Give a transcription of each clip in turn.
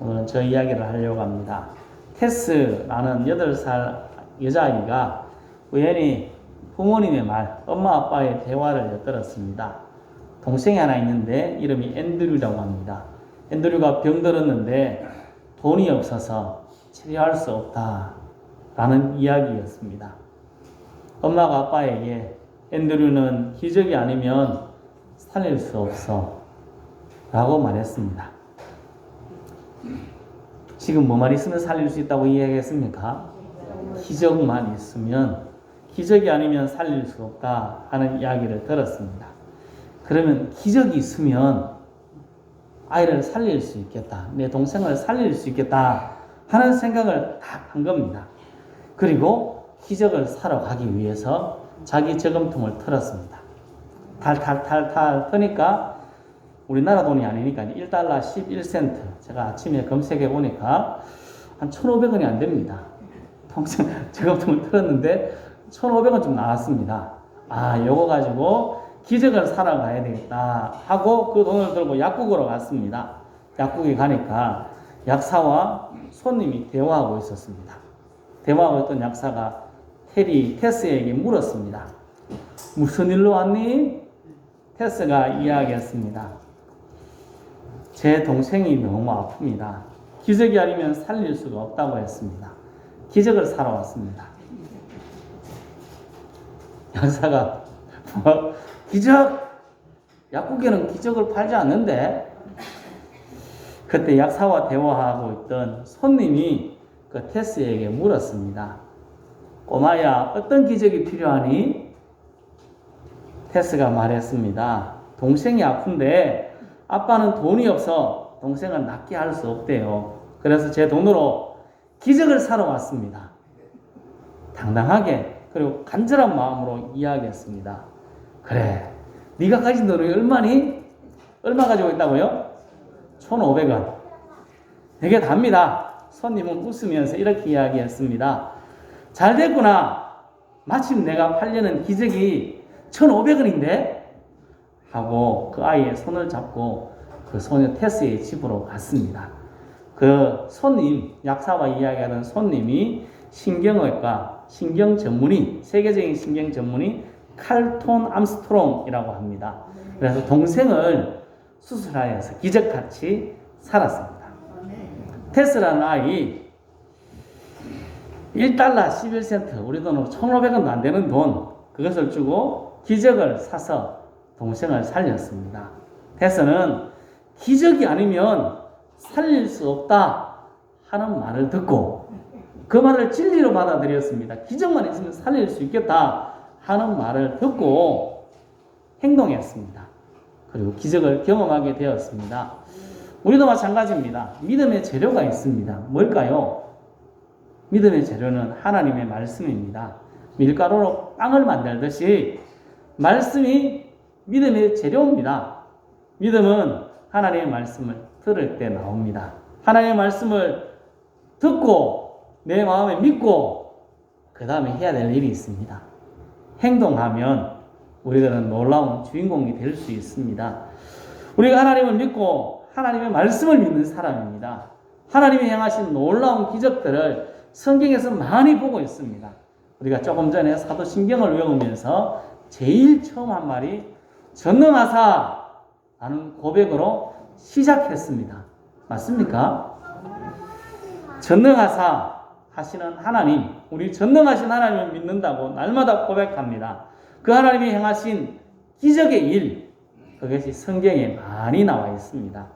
오늘은 저 이야기를 하려고 합니다. 테스라는 8살 여자아이가 우연히 부모님의 말, 엄마 아빠의 대화를 엿들었습니다. 동생이 하나 있는데 이름이 앤드류라고 합니다. 앤드류가 병들었는데 돈이 없어서 치료할 수 없다라는 이야기였습니다. 엄마가 아빠에게 앤드류는 기적이 아니면 살릴 수 없어 라고 말했습니다. 지금 뭐만 있으면 살릴 수 있다고 이야기했습니까? 기적만 있으면 기적이 아니면 살릴 수 없다 하는 이야기를 들었습니다. 그러면 기적이 있으면 아이를 살릴 수 있겠다. 내 동생을 살릴 수 있겠다 하는 생각을 딱 한 겁니다. 그리고 기적을 사러 가기 위해서 자기 저금통을 털었습니다. 탈탈탈탈 터니까 우리나라 돈이 아니니까 1달러 11센트. 제가 아침에 검색해 보니까 한 1,500원이 안 됩니다. 평생 저금통을 털었는데 1,500원 좀 나왔습니다. 아, 요거 가지고 기적을 사러 가야 되겠다 하고 그 돈을 들고 약국으로 갔습니다. 약국에 가니까 약사와 손님이 대화하고 있었습니다. 대화하고 있던 약사가 테리 테스에게 물었습니다. 무슨 일로 왔니? 테스가 이야기했습니다. 제 동생이 너무 아픕니다. 기적이 아니면 살릴 수가 없다고 했습니다. 기적을 사러 왔습니다. 약사가 뭐 기적 약국에는 기적을 팔지 않는데 그때 약사와 대화하고 있던 손님이 그 테스에게 물었습니다. 꼬마야 어떤 기적이 필요하니? 테스가 말했습니다. 동생이 아픈데 아빠는 돈이 없어 동생을 낫게 할 수 없대요. 그래서 제 돈으로 기적을 사러 왔습니다. 당당하게 그리고 간절한 마음으로 이야기했습니다. 그래, 네가 가진 돈이 얼마니? 얼마 가지고 있다고요? 1,500원. 되게 답니다. 손님은 웃으면서 이렇게 이야기했습니다. 잘 됐구나. 마침 내가 팔려는 기적이 1,500원인데? 하고 그 아이의 손을 잡고 그 소녀 테스의 집으로 갔습니다. 그 손님, 약사와 이야기하던 손님이 신경외과, 신경 전문의, 세계적인 신경 전문의 칼톤 암스트롱이라고 합니다. 그래서 동생을 수술하여서 기적같이 살았습니다. 테스라는 아이 1달러 11센트, 우리 돈으로 1,500원도 안 되는 돈, 그것을 주고 기적을 사서 동생을 살렸습니다. 테스는 기적이 아니면 살릴 수 없다 하는 말을 듣고 그 말을 진리로 받아들였습니다. 기적만 있으면 살릴 수 있겠다 하는 말을 듣고 행동했습니다. 그리고 기적을 경험하게 되었습니다. 우리도 마찬가지입니다. 믿음의 재료가 있습니다. 뭘까요? 믿음의 재료는 하나님의 말씀입니다. 밀가루로 빵을 만들듯이 말씀이 믿음의 재료입니다. 믿음은 하나님의 말씀을 들을 때 나옵니다. 하나님의 말씀을 듣고 내 마음에 믿고 그 다음에 해야 될 일이 있습니다. 행동하면 우리들은 놀라운 주인공이 될 수 있습니다. 우리가 하나님을 믿고 하나님의 말씀을 믿는 사람입니다. 하나님이 행하신 놀라운 기적들을 성경에서 많이 보고 있습니다. 우리가 조금 전에 사도신경을 외우면서 제일 처음 한 말이 전능하사 라는 고백으로 시작했습니다. 맞습니까? 전능하사 하시는 하나님, 우리 전능하신 하나님을 믿는다고 날마다 고백합니다. 그 하나님이 행하신 기적의 일, 그것이 성경에 많이 나와 있습니다.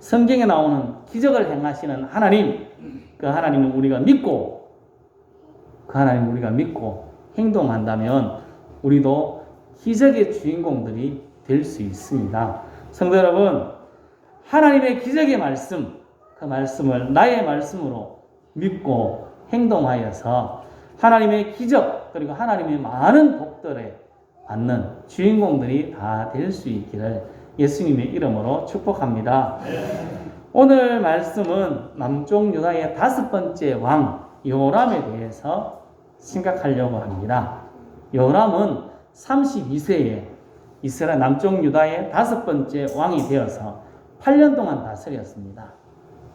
성경에 나오는 기적을 행하시는 하나님, 그 하나님을 우리가 믿고, 그 하나님을 우리가 믿고 행동한다면 우리도 기적의 주인공들이 될 수 있습니다. 성도 여러분, 하나님의 기적의 말씀, 그 말씀을 나의 말씀으로 믿고 행동하여서 하나님의 기적, 그리고 하나님의 많은 복들에 받는 주인공들이 다 될 수 있기를 예수님의 이름으로 축복합니다. 오늘 말씀은 남쪽 유다의 다섯 번째 왕 요람에 대해서 생각하려고 합니다. 요람은 32세에 이스라엘 남쪽 유다의 다섯 번째 왕이 되어서 8년 동안 다스렸습니다.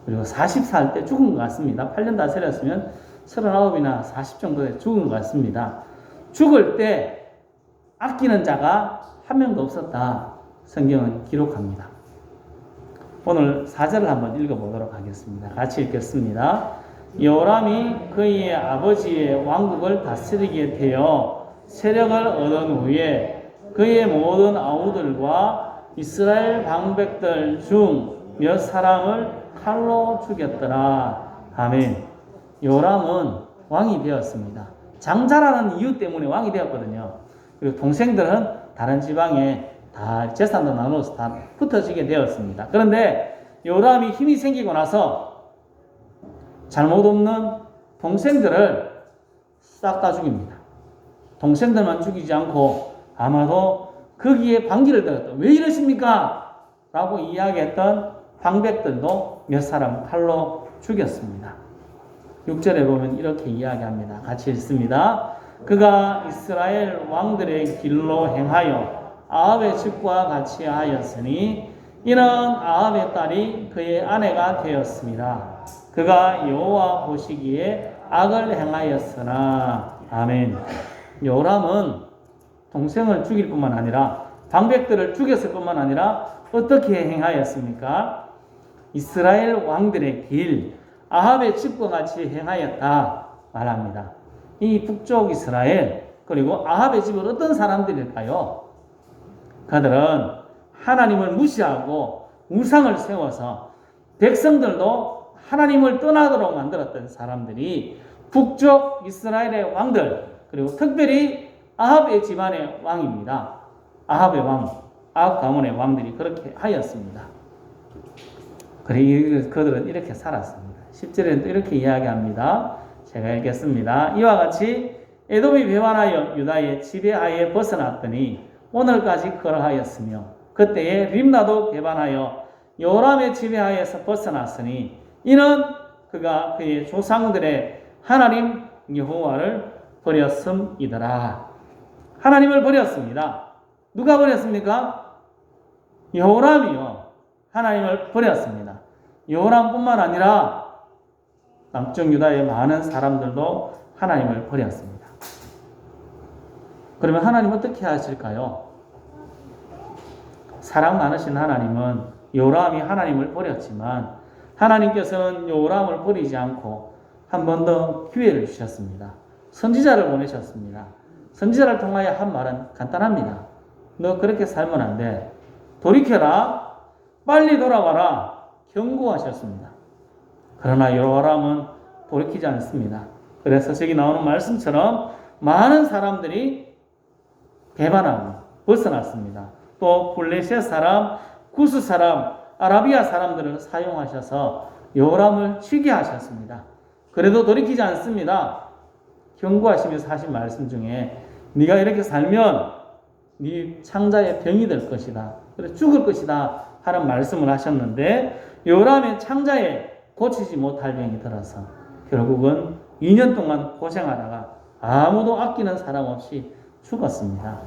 그리고 40살 때 죽은 것 같습니다. 8년 다스렸으면 39이나 40 정도에 죽은 것 같습니다. 죽을 때 아끼는 자가 한 명도 없었다. 성경은 기록합니다. 오늘 4절을 한번 읽어보도록 하겠습니다. 같이 읽겠습니다. 요람이 그의 아버지의 왕국을 다스리게 되어 세력을 얻은 후에 그의 모든 아우들과 이스라엘 방백들 중 몇 사람을 칼로 죽였더라. 아멘. 요람은 왕이 되었습니다. 장자라는 이유 때문에 왕이 되었거든요. 그리고 동생들은 다른 지방에 다 재산도 나눠서 다 흩어지게 되었습니다. 그런데 요람이 힘이 생기고 나서 잘못 없는 동생들을 싹 다 죽입니다. 동생들만 죽이지 않고 아마도 거기에 반기를 들었다. 왜 이러십니까? 라고 이야기했던 방백들도 몇 사람 칼로 죽였습니다. 6절에 보면 이렇게 이야기합니다. 같이 읽습니다. 그가 이스라엘 왕들의 길로 행하여 아합의 집과 같이 하였으니 이는 아합의 딸이 그의 아내가 되었습니다. 그가 여호와 보시기에 악을 행하였으나 아멘. 요람은 동생을 죽일 뿐만 아니라 방백들을 죽였을 뿐만 아니라 어떻게 행하였습니까? 이스라엘 왕들의 길 아합의 집과 같이 행하였다 말합니다. 이 북쪽 이스라엘 그리고 아합의 집은 어떤 사람들일까요? 그들은 하나님을 무시하고 우상을 세워서 백성들도 하나님을 떠나도록 만들었던 사람들이 북쪽 이스라엘의 왕들 그리고 특별히 아합의 집안의 왕입니다. 아합의 왕, 아합 가문의 왕들이 그렇게 하였습니다. 그래 그들은 이렇게 살았습니다. 10절에는 또 이렇게 이야기합니다. 제가 읽겠습니다. 이와 같이 에돔이 배반하여 유다의 지배하에 벗어났더니 오늘까지 그러하였으며 그때에 림나도 배반하여 요람의 지배하에서 벗어났으니 이는 그가 그의 조상들의 하나님 여호와를 버렸음이더라. 하나님을 버렸습니다. 누가 버렸습니까? 여호람이요. 하나님을 버렸습니다. 요람뿐만 아니라 남쪽 유다의 많은 사람들도 하나님을 버렸습니다. 그러면 하나님 어떻게 하실까요? 사랑 많으신 하나님은 요람이 하나님을 버렸지만 하나님께서는 요람을 버리지 않고 한 번 더 기회를 주셨습니다. 선지자를 보내셨습니다. 선지자를 통하여 한 말은 간단합니다. 너 그렇게 살면 안 돼. 돌이켜라. 빨리 돌아와라. 경고하셨습니다. 그러나 여호람은 돌이키지 않습니다. 그래서 저기 나오는 말씀처럼 많은 사람들이 배반하고 벗어났습니다. 또 블레셋 사람, 구스 사람, 아라비아 사람들을 사용하셔서 여호람을 치게 하셨습니다. 그래도 돌이키지 않습니다. 경고하시면서 하신 말씀 중에 네가 이렇게 살면 네 창자의 병이 될 것이다. 그래 죽을 것이다 하는 말씀을 하셨는데 요람의 창자에 고치지 못할 병이 들어서 결국은 2년 동안 고생하다가 아무도 아끼는 사람 없이 죽었습니다.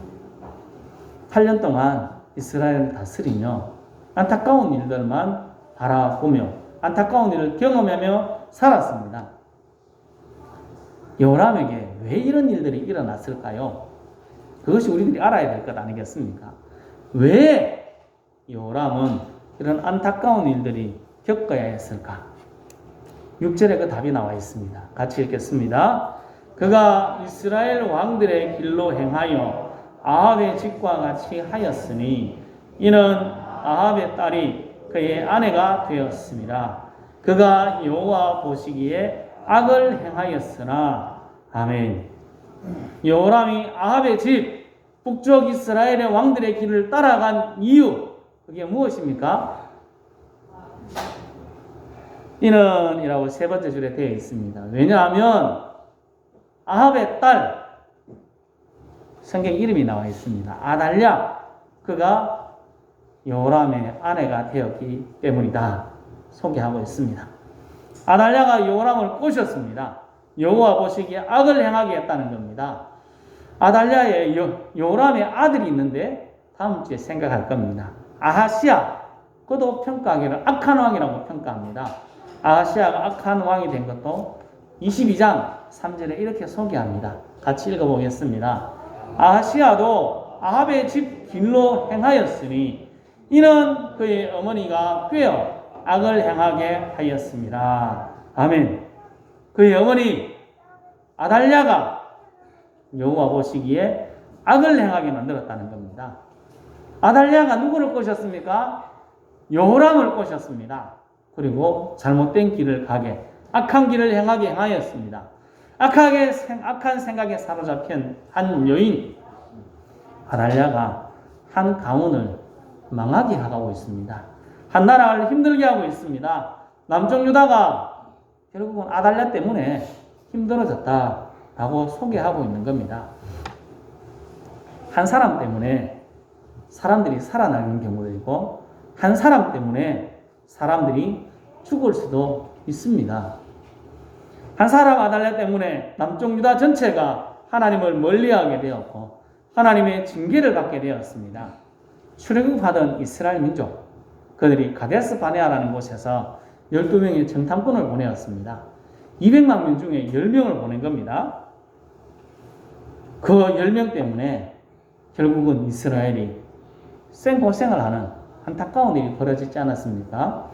8년 동안 이스라엘을 다스리며 안타까운 일들만 바라보며 안타까운 일을 경험하며 살았습니다. 요람에게 왜 이런 일들이 일어났을까요? 그것이 우리들이 알아야 될 것 아니겠습니까? 왜 요람은 이런 안타까운 일들이 겪어야 했을까? 6절에 그 답이 나와 있습니다. 같이 읽겠습니다. 그가 이스라엘 왕들의 길로 행하여 아합의 집과 같이 하였으니 이는 아합의 딸이 그의 아내가 되었습니다. 그가 여호와 보시기에 악을 행하였으나 아멘. 여호람이 아합의 집 북쪽 이스라엘의 왕들의 길을 따라간 이유 그게 무엇입니까? 이는 이라고 세 번째 줄에 되어 있습니다. 왜냐하면 아합의 딸 성경 이름이 나와 있습니다. 아달랴 그가 요람의 아내가 되었기 때문이다. 소개하고 있습니다. 아달랴가 요람을 꼬셨습니다. 여호와 보시기에 악을 행하게 했다는 겁니다. 아달랴의 요, 요람의 아들이 있는데 다음 주에 생각할 겁니다. 아하시아 그도 평가하기를 악한 왕이라고 평가합니다. 아하시아가 악한 왕이 된 것도 22장 3절에 이렇게 소개합니다. 같이 읽어보겠습니다. 아하시아도 아합의 집 길로 행하였으니 이는 그의 어머니가 꾀어 악을 행하게 하였습니다. 아멘. 그의 어머니 아달랴가 여호와 보시기에 악을 행하게 만들었다는 겁니다. 아달랴가 누구를 꼬셨습니까? 여호람을 꼬셨습니다. 그리고 잘못된 길을 가게 악한 길을 행하게 행하였습니다. 악하게 생- 악한 생각에 사로잡힌 한 여인 아달랴가 한 가문을 망하게 하고 있습니다. 한 나라를 힘들게 하고 있습니다. 남쪽 유다가 결국은 아달랴 때문에 힘들어졌다라고 소개하고 있는 겁니다. 한 사람 때문에 사람들이 살아나는 경우도 있고 한 사람 때문에 사람들이 죽을 수도 있습니다. 한 사람 아달랴 때문에 남쪽 유다 전체가 하나님을 멀리하게 되었고 하나님의 징계를 받게 되었습니다. 출애굽하던 이스라엘 민족 그들이 가데스 바네아라는 곳에서 12명의 정탐꾼을 보내었습니다. 200만 명 중에 10명을 보낸 겁니다. 그 10명 때문에 결국은 이스라엘이 생고생을 하는 안타까운 일이 벌어지지 않았습니까?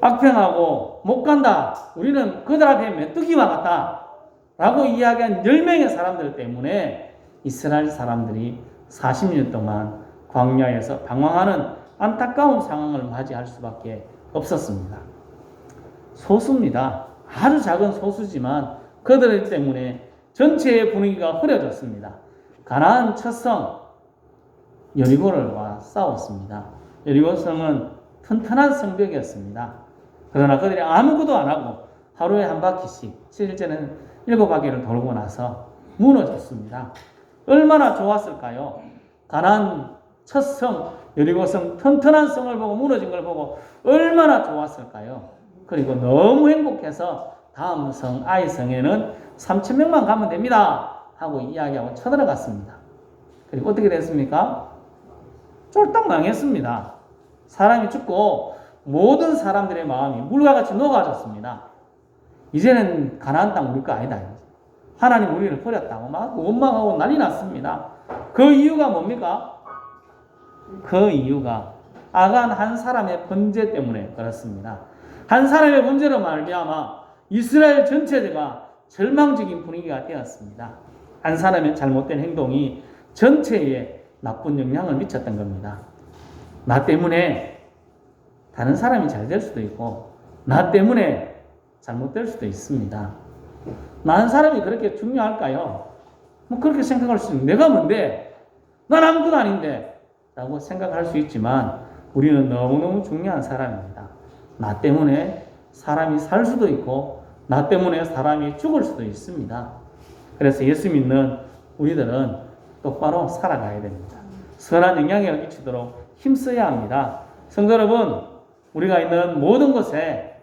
악평하고 못 간다. 우리는 그들 앞에 메뚜기와 같다. 라고 이야기한 10명의 사람들 때문에 이스라엘 사람들이 40년 동안 광야에서 방황하는 안타까운 상황을 맞이할 수밖에 없었습니다. 소수입니다. 아주 작은 소수지만 그들 때문에 전체의 분위기가 흐려졌습니다. 가나안 첫성 여리고를 와 싸웠습니다. 여리고성은 튼튼한 성벽이었습니다. 그러나 그들이 아무것도 안 하고 하루에 한 바퀴씩 실제는 일곱 바퀴를 돌고 나서 무너졌습니다. 얼마나 좋았을까요? 가난 첫성 여리고성 튼튼한 성을 보고 무너진 걸 보고 얼마나 좋았을까요? 그리고 너무 행복해서 다음 성 아이성에는 3천 명만 가면 됩니다 하고 이야기하고 쳐들어갔습니다. 그리고 어떻게 됐습니까? 쫄딱 망했습니다. 사람이 죽고 모든 사람들의 마음이 물과 같이 녹아졌습니다. 이제는 가나안 땅 우리 거 아니다. 하나님 우리를 버렸다고 막 원망하고 난리 났습니다. 그 이유가 뭡니까? 그 이유가 아간 한 사람의 번제 때문에 그렇습니다. 한 사람의 번제로 말미암아 이스라엘 전체가 절망적인 분위기가 되었습니다. 한 사람의 잘못된 행동이 전체에 나쁜 영향을 미쳤던 겁니다. 나 때문에 다른 사람이 잘 될 수도 있고 나 때문에 잘못될 수도 있습니다. 나는 사람이 그렇게 중요할까요? 뭐 그렇게 생각할 수 있는 내가 뭔데? 난 아무것도 아닌데 라고 생각할 수 있지만 우리는 너무너무 중요한 사람입니다. 나 때문에 사람이 살 수도 있고 나 때문에 사람이 죽을 수도 있습니다. 그래서 예수 믿는 우리들은 똑바로 살아가야 됩니다. 선한 영향력을 끼치도록 힘써야 합니다. 성도 여러분, 우리가 있는 모든 곳에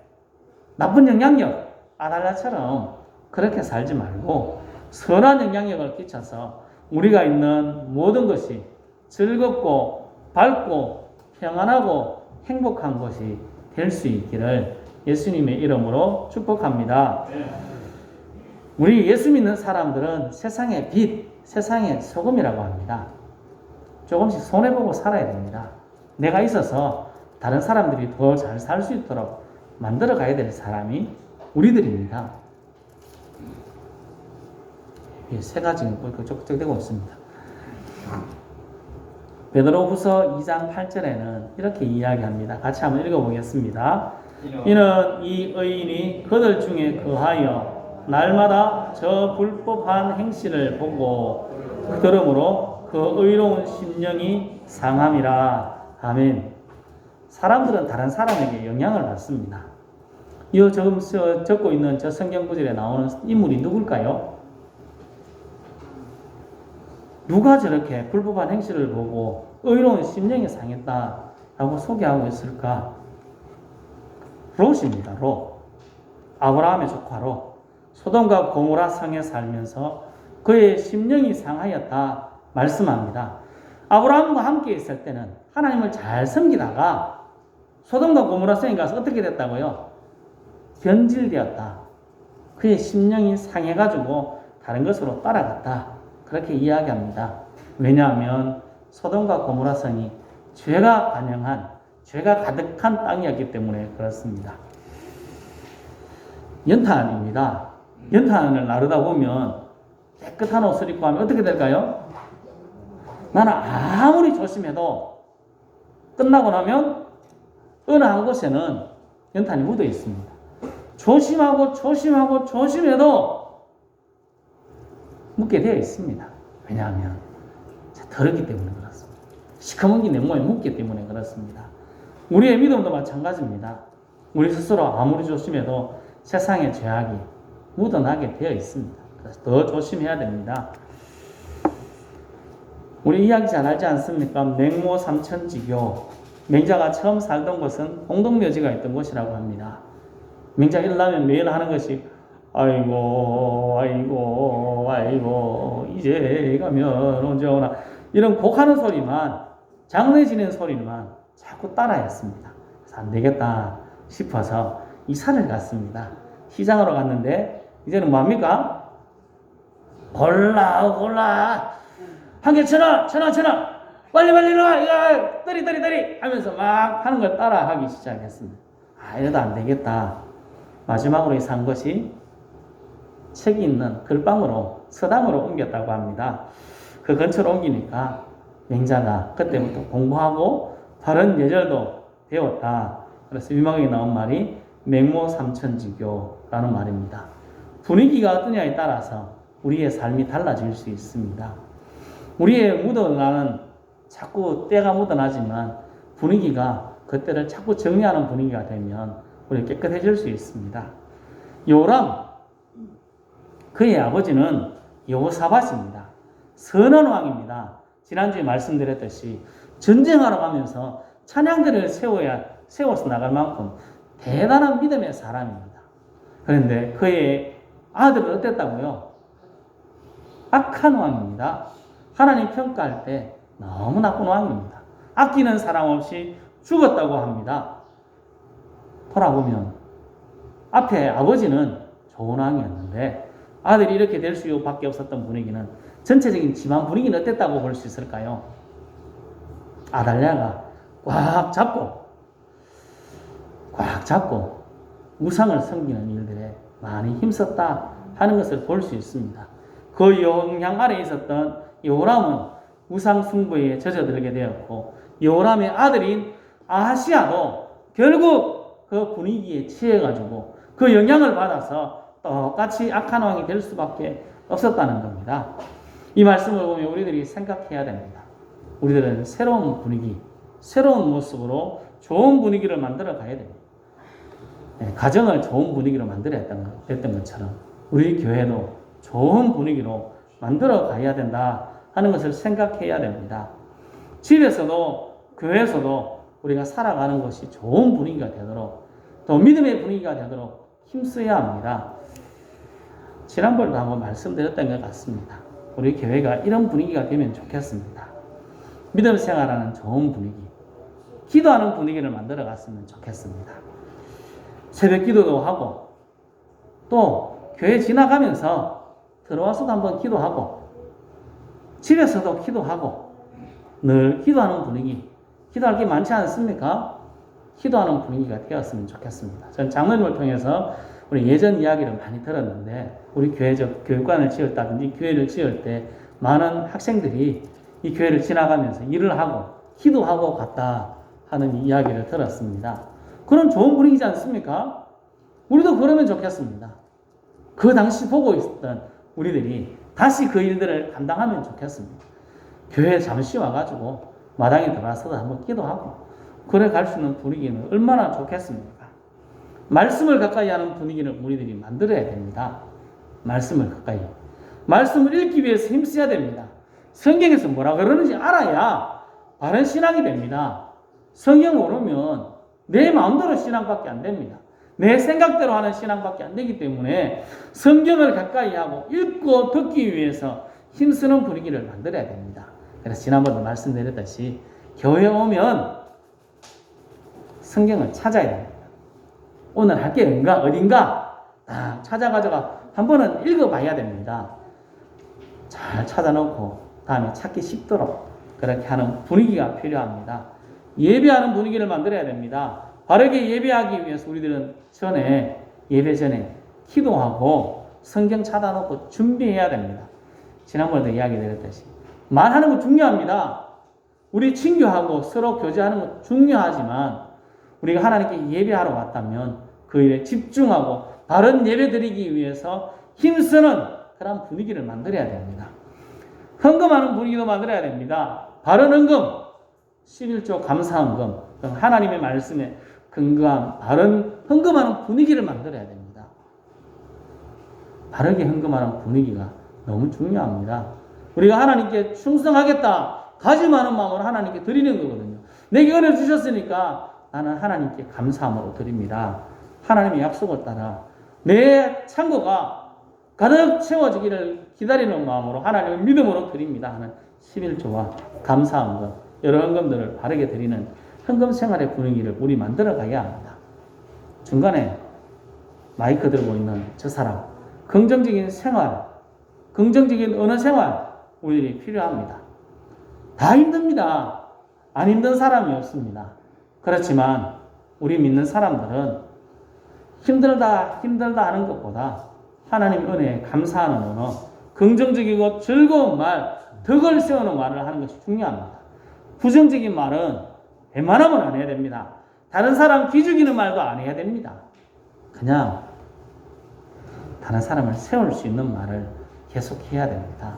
나쁜 영향력, 아달라처럼 그렇게 살지 말고 선한 영향력을 끼쳐서 우리가 있는 모든 것이 즐겁고 밝고 평안하고 행복한 것이 될 수 있기를 예수님의 이름으로 축복합니다. 우리 예수 믿는 사람들은 세상의 빛, 세상의 소금이라고 합니다. 조금씩 손해보고 살아야 됩니다. 내가 있어서 다른 사람들이 더 잘 살 수 있도록 만들어 가야 될 사람이 우리들입니다. 예, 세 가지 쪽쪽되고 있습니다. 베드로후서 2장 8절에는 이렇게 이야기합니다. 같이 한번 읽어보겠습니다. 이는 이 의인이 그들 중에 거하여 날마다 저 불법한 행실을 보고 그러므로 그 의로운 심령이 상함이라. 아멘. 사람들은 다른 사람에게 영향을 받습니다. 이 적고 있는 저 성경 구절에 나오는 인물이 누굴까요? 누가 저렇게 불법한 행실을 보고 의로운 심령이 상했다라고 소개하고 있을까? 롯입니다. 롯. 아브라함의 조카 롯. 소돔과 고모라 성에 살면서 그의 심령이 상하였다 말씀합니다. 아브라함과 함께 있을 때는 하나님을 잘 섬기다가 소돔과 고모라 성에 가서 어떻게 됐다고요? 변질되었다. 그의 심령이 상해가지고 다른 것으로 따라갔다. 그렇게 이야기합니다. 왜냐하면 소돔과 고모라 성이 죄가 관영한 죄가 가득한 땅이었기 때문에 그렇습니다. 연탄입니다. 연탄을 나르다 보면 깨끗한 옷을 입고 하면 어떻게 될까요? 나는 아무리 조심해도 끝나고 나면 어느 한 곳에는 연탄이 묻어 있습니다. 조심하고 조심하고 조심해도 묻게 되어 있습니다. 왜냐하면 더럽기 때문에 그렇습니다. 시커먼 게내 몸에 묻기 때문에 그렇습니다. 우리의 믿음도 마찬가지입니다. 우리 스스로 아무리 조심해도 세상의 죄악이 묻어나게 되어 있습니다. 그래서 더 조심해야 됩니다. 우리 이야기 잘 알지 않습니까? 맹모 삼천지교. 맹자가 처음 살던 곳은 공동묘지가 있던 곳이라고 합니다. 맹자 일나면 매일 하는 것이 아이고 아이고 아이고 이제 가면 언제 오나 이런 곡하는 소리만 장례 지낸 소리만 자꾸 따라했습니다. 그래서 안 되겠다 싶어서 이사를 갔습니다. 시장으로 갔는데 이제는 뭡니까? 골라 골라 한 개 천원 천원 천원 빨리 빨리 일어나 이거 떠리 떠리 떠리 하면서 막 하는 걸 따라 하기 시작했습니다. 아 이러다 안 되겠다. 마지막으로 산 것이 책이 있는 글방으로 서당으로 옮겼다고 합니다. 그 근처로 옮기니까 맹자가 그때부터 공부하고 바른 예절도 배웠다. 그래서 유명하게 나온 말이 맹모삼천지교라는 말입니다. 분위기가 어떠냐에 따라서 우리의 삶이 달라질 수 있습니다. 우리의 묻어나는 자꾸 때가 묻어나지만 분위기가 그때를 자꾸 정리하는 분위기가 되면 우리 깨끗해질 수 있습니다. 요람 그의 아버지는 여호사밧입니다. 선한 왕입니다. 지난주에 말씀드렸듯이 전쟁하러 가면서 찬양들을 세워야 세워서 나갈 만큼 대단한 믿음의 사람입니다. 그런데 그의 아들은 어땠다고요? 악한 왕입니다. 하나님 평가할 때 너무 나쁜 왕입니다. 아끼는 사람 없이 죽었다고 합니다. 돌아보면 앞에 아버지는 좋은 왕이었는데 아들이 이렇게 될 수밖에 없었던 분위기는 전체적인 집안 분위기는 어땠다고 볼 수 있을까요? 아달랴가 꽉 잡고 꽉 잡고 우상을 섬기는 일들에 많이 힘썼다 하는 것을 볼 수 있습니다. 그 영향 아래 있었던 요람은 우상 숭배에 젖어들게 되었고 요람의 아들인 아하시아도 결국 그 분위기에 취해가지고 그 영향을 받아서 똑같이 악한 왕이 될 수밖에 없었다는 겁니다. 이 말씀을 보면 우리들이 생각해야 됩니다. 우리들은 새로운 분위기, 새로운 모습으로 좋은 분위기를 만들어 가야 됩니다. 네, 가정을 좋은 분위기로 만들어야 했던, 것- 했던 것처럼 우리 교회도 좋은 분위기로 만들어 가야 된다 하는 것을 생각해야 됩니다. 집에서도 교회에서도 우리가 살아가는 것이 좋은 분위기가 되도록 또 믿음의 분위기가 되도록 힘써야 합니다. 지난번에도 한번 말씀드렸던 것 같습니다. 우리 교회가 이런 분위기가 되면 좋겠습니다. 믿음 생활하는 좋은 분위기, 기도하는 분위기를 만들어 갔으면 좋겠습니다. 새벽 기도도 하고, 또 교회 지나가면서 들어와서도 한번 기도하고, 집에서도 기도하고, 늘 기도하는 분위기, 기도할 게 많지 않습니까? 기도하는 분위기가 되었으면 좋겠습니다. 전 장로님을 통해서 우리 예전 이야기를 많이 들었는데 우리 교회적 교육관을 지었다든지 교회를 지을 때 많은 학생들이 이 교회를 지나가면서 일을 하고 기도하고 갔다 하는 이야기를 들었습니다. 그런 좋은 분위기지 않습니까? 우리도 그러면 좋겠습니다. 그 당시 보고 있었던 우리들이 다시 그 일들을 감당하면 좋겠습니다. 교회에 잠시 와가지고 마당에 들어와서도 한번 기도하고 그래 갈 수 있는 분위기는 얼마나 좋겠습니까? 말씀을 가까이 하는 분위기를 우리들이 만들어야 됩니다. 말씀을 가까이. 말씀을 읽기 위해서 힘써야 됩니다. 성경에서 뭐라 그러는지 알아야 바른 신앙이 됩니다. 성경 모르면 내 마음대로 신앙밖에 안 됩니다. 내 생각대로 하는 신앙밖에 안 되기 때문에 성경을 가까이 하고 읽고 듣기 위해서 힘쓰는 분위기를 만들어야 됩니다. 그래서 지난번에 말씀드렸듯이 교회 오면 성경을 찾아야 됩니다. 오늘 할게 어딘가 어딘가 딱 찾아가져가 한 번은 읽어봐야 됩니다. 잘 찾아놓고 다음에 찾기 쉽도록 그렇게 하는 분위기가 필요합니다. 예배하는 분위기를 만들어야 됩니다. 바르게 예배하기 위해서 우리들은 전에 예배 전에 기도하고 성경 찾아놓고 준비해야 됩니다. 지난번에도 이야기 드렸듯이 말하는 거 중요합니다. 우리 친교하고 서로 교제하는 거 중요하지만 우리가 하나님께 예배하러 왔다면 그 일에 집중하고 바른 예배 드리기 위해서 힘쓰는 그런 분위기를 만들어야 됩니다. 헌금하는 분위기도 만들어야 됩니다. 바른 헌금, 11조 감사 헌금, 하나님의 말씀에 근거한 바른 헌금하는 분위기를 만들어야 됩니다. 바르게 헌금하는 분위기가 너무 중요합니다. 우리가 하나님께 충성하겠다, 가지많은 마음으로 하나님께 드리는 거거든요. 내게 은혜 주셨으니까 나는 하나님께 감사함으로 드립니다. 하나님의 약속을 따라 내 창고가 가득 채워지기를 기다리는 마음으로 하나님을 믿음으로 드립니다 하는 11조와 감사한 것, 여러 헌금들을 바르게 드리는 헌금 생활의 분위기를 우리 만들어 가야 합니다. 중간에 마이크 들고 있는 저 사람, 긍정적인 생활, 긍정적인 언어 생활, 우리들이 필요합니다. 다 힘듭니다. 안 힘든 사람이 없습니다. 그렇지만 우리 믿는 사람들은 힘들다, 힘들다 하는 것보다 하나님 은혜에 감사하는 언어, 긍정적이고 즐거운 말, 덕을 세우는 말을 하는 것이 중요합니다. 부정적인 말은 웬만하면 안 해야 됩니다. 다른 사람 기죽이는 말도 안 해야 됩니다. 그냥 다른 사람을 세울 수 있는 말을 계속 해야 됩니다.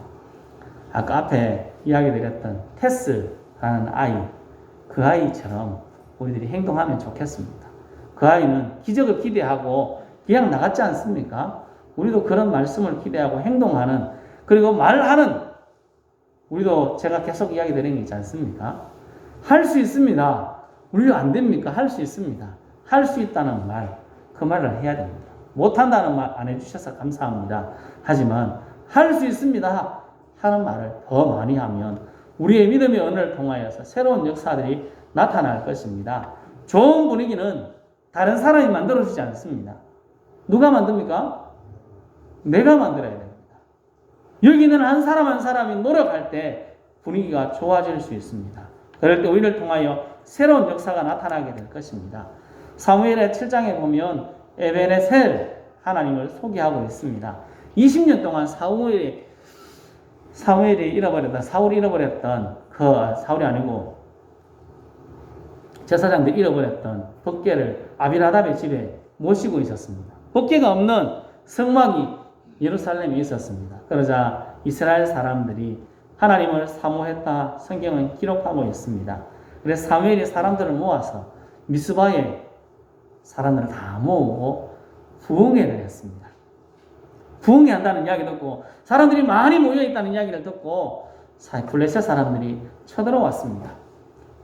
아까 앞에 이야기 드렸던 테스라는 아이, 그 아이처럼 우리들이 행동하면 좋겠습니다. 그 아이는 기적을 기대하고 그냥 나갔지 않습니까? 우리도 그런 말씀을 기대하고 행동하는 그리고 말하는 우리도 제가 계속 이야기 드리는 게 있지 않습니까? 할 수 있습니다. 우리 안 됩니까? 할 수 있습니다. 할 수 있다는 말, 그 말을 해야 됩니다. 못한다는 말 안 해주셔서 감사합니다. 하지만 할 수 있습니다. 하는 말을 더 많이 하면 우리의 믿음의 언어를 통하여서 새로운 역사들이 나타날 것입니다. 좋은 분위기는 다른 사람이 만들어주지 않습니다. 누가 만듭니까? 내가 만들어야 됩니다. 여기는 한 사람 한 사람이 노력할 때 분위기가 좋아질 수 있습니다. 그럴 때 우리를 통하여 새로운 역사가 나타나게 될 것입니다. 사무엘의 7장에 보면 에베네셀 하나님을 소개하고 있습니다. 20년 동안 사무엘이 사무엘이 잃어버렸던 사울이 잃어버렸던 그 사울이 아니고 제사장들이 잃어버렸던 법궤를 아비라답의 집에 모시고 있었습니다. 법궤가 없는 성막이 예루살렘에 있었습니다. 그러자 이스라엘 사람들이 하나님을 사모했다 성경은 기록하고 있습니다. 그래서 사무엘이 사람들을 모아서 미스바에 사람들을 다 모으고 부흥회를 했습니다. 부흥회 한다는 이야기 듣고 사람들이 많이 모여 있다는 이야기를 듣고 블레셋 사람들이 쳐들어왔습니다.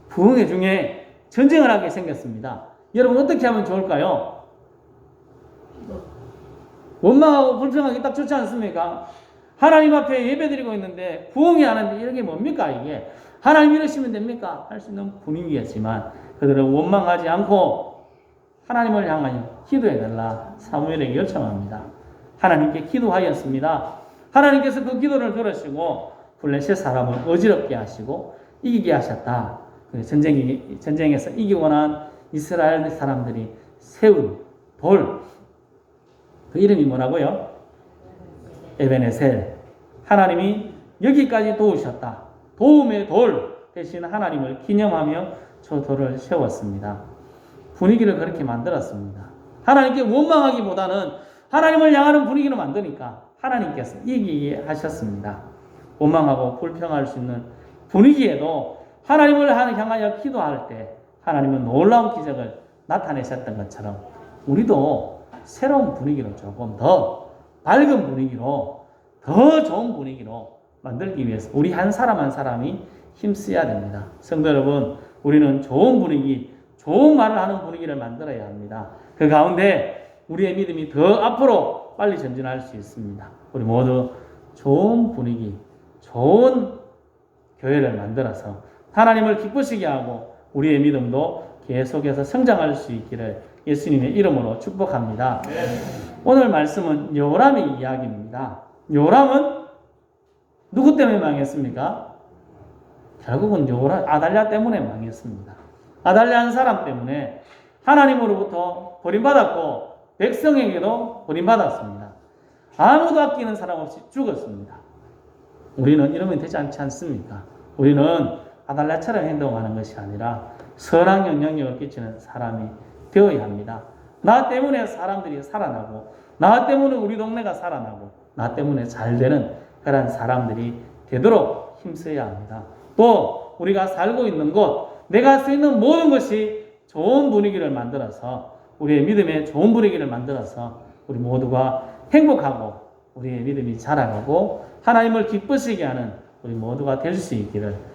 부흥회 중에 전쟁을 하게 생겼습니다. 여러분 어떻게 하면 좋을까요? 원망하고 불평하기 딱 좋지 않습니까? 하나님 앞에 예배드리고 있는데 부흥이 하는데 이게 뭡니까 이게? 하나님 이러시면 됩니까? 할 수 있는 분위기였지만 그들은 원망하지 않고 하나님을 향하여 기도해달라 사무엘에게 요청합니다. 하나님께 기도하였습니다. 하나님께서 그 기도를 들으시고 블레셋 사람을 어지럽게 하시고 이기게 하셨다. 그 전쟁이, 전쟁에서 이기고 난 이스라엘 사람들이 세운 돌, 그 이름이 뭐라고요? 에베네셀. 하나님이 여기까지 도우셨다. 도움의 돌 대신 하나님을 기념하며 저 돌을 세웠습니다. 분위기를 그렇게 만들었습니다. 하나님께 원망하기보다는 하나님을 향하는 분위기를 만드니까 하나님께서 이기게 하셨습니다. 원망하고 불평할 수 있는 분위기에도 하나님을 향하여 기도할 때 하나님은 놀라운 기적을 나타내셨던 것처럼 우리도 새로운 분위기로 조금 더 밝은 분위기로 더 좋은 분위기로 만들기 위해서 우리 한 사람 한 사람이 힘써야 됩니다. 성도 여러분, 우리는 좋은 분위기, 좋은 말을 하는 분위기를 만들어야 합니다. 그 가운데 우리의 믿음이 더 앞으로 빨리 전진할 수 있습니다. 우리 모두 좋은 분위기, 좋은 교회를 만들어서 하나님을 기쁘시게 하고 우리의 믿음도 계속해서 성장할 수 있기를 예수님의 이름으로 축복합니다. 오늘 말씀은 요람의 이야기입니다. 요람은 누구 때문에 망했습니까? 결국은 요람 아달랴 때문에 망했습니다. 아달랴 한 사람 때문에 하나님으로부터 버림받았고 백성에게도 버림받았습니다. 아무도 아끼는 사람 없이 죽었습니다. 우리는 이러면 되지 않지 않습니까? 우리는 아달랴처럼 행동하는 것이 아니라 선한 영향력을 끼치는 사람이 되어야 합니다. 나 때문에 사람들이 살아나고, 나 때문에 우리 동네가 살아나고, 나 때문에 잘 되는 그런 사람들이 되도록 힘써야 합니다. 또 우리가 살고 있는 곳, 내가 수 있는 모든 것이 좋은 분위기를 만들어서 우리의 믿음에 좋은 분위기를 만들어서 우리 모두가 행복하고 우리의 믿음이 자라가고 하나님을 기쁘시게 하는 우리 모두가 될 수 있기를